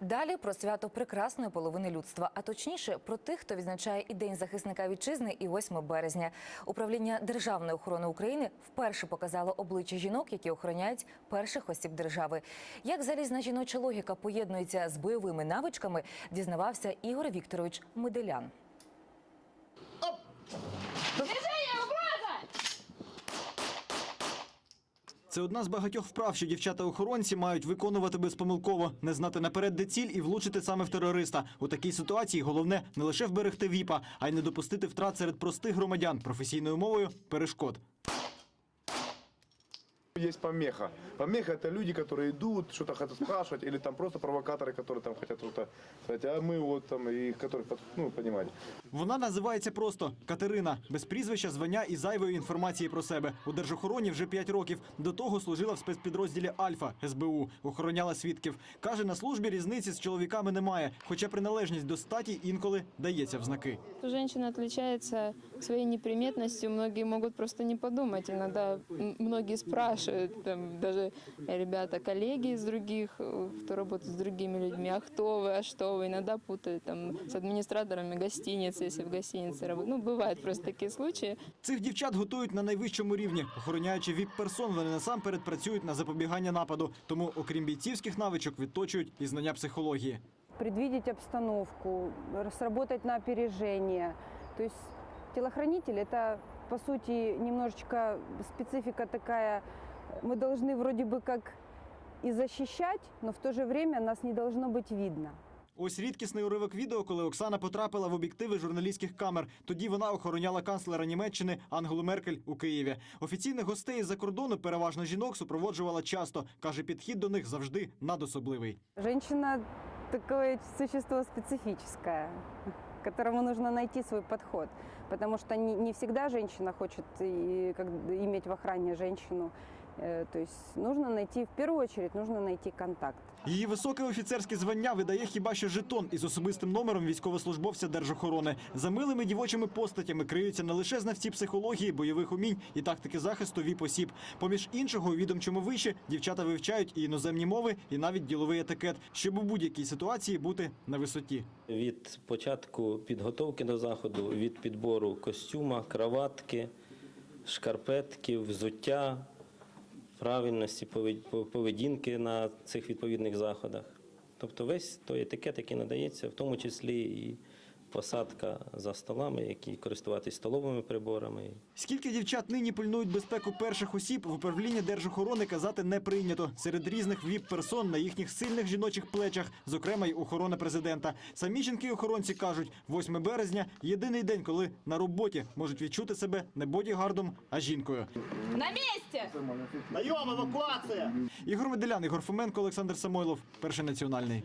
Далі про свято прекрасної половини людства, а точніше про тих, хто відзначає і День захисника вітчизни, і 8 березня. Управління Державної охорони України вперше показало обличчя жінок, які охороняють перших осіб держави. Як залізна жіноча логіка поєднується з бойовими навичками, дізнавався Ігор Вікторович Меделян. Це одна з багатьох вправ, що дівчата-охоронці мають виконувати безпомилково, не знати наперед, де ціль і влучити саме в терориста. У такій ситуації головне не лише вберегти віпа, а й не допустити втрат серед простих громадян професійною мовою перешкод. Есть помеха. Помеха это люди, которые идут, что-то хотят спрашивать, или там просто провокаторы, которые там хотят что-то сказать, а мы вот там, и которых, под- ну, понимаете. Вона називається просто Катерина, без прізвища, звання і зайвої інформації про себе. У держохороні вже 5 років. До того служила в спецпідрозділі Альфа СБУ, охороняла свідків. Каже, на службі різниці з чоловіками немає, хоча приналежність до статі інколи дається в знаки. Женщина отличается своей неприметностью, многие могут просто не подумать. Иногда м, многие спрашивают, там, даже ребята, коллеги из других, э, кто работает с другими людьми, а кто вы, а что вы, иногда путают там, с администраторами гостиницы, если в гостинице работают. Ну, бывают просто такие случаи. Цих дівчат готують на найвищому рівні. Охороняючи віп-персон, вони насамперед працюють на запобігання нападу. Тому, окрім бійцівських навичок, відточують і знання психології. предвидеть обстановку, сработать на опережение. То есть телохранитель это, по сути, немножечко специфика такая. Мы должны вроде бы как и защищать, но в то же время нас не должно быть видно. Ось рідкісний уривок відео, коли Оксана потрапила в об'єктиви журналістських камер. Тоді вона охороняла канцлера Німеччини Ангелу Меркель у Києві. Офіційних гостей із-за кордону, переважно жінок, супроводжувала часто. Каже, підхід до них завжди надособливий. Женщина такое существо специфическое, которому нужно найти свой подход. Потому что не, не всегда женщина хочет и, как, иметь в охране женщину. Э, То есть нужно найти, в первую очередь, нужно найти контакт. Її високе офіцерське звання видає хіба що жетон із особистим номером військовослужбовця держохорони. За милими дівочими постатями криються не лише знавці психології, бойових умінь і тактики захисту віп-осіб. Поміж іншого, у відомчому виші дівчата вивчають і іноземні мови, і навіть діловий етикет, щоб у будь-якій ситуації бути на висоті. Від початку підготовки до заходу, від підбору костюма, краватки, шкарпетки, взуття, правильності повед- поведінки на цих відповідних заходах. Тобто весь той етикет, який надається, в тому числі і посадка за столами, які користуватись столовими приборами. Скільки дівчат нині пильнують безпеку перших осіб, в управлінні держохорони казати не прийнято. Серед різних віп-персон на їхніх сильних жіночих плечах, зокрема й охорона президента. Самі жінки-охоронці кажуть, 8 березня єдиний день, коли на роботі можуть відчути себе не бодігардом, а жінкою. На месте! Ігор Меделян, Ігор Фоменко, Олександр Самойлов, перший національний.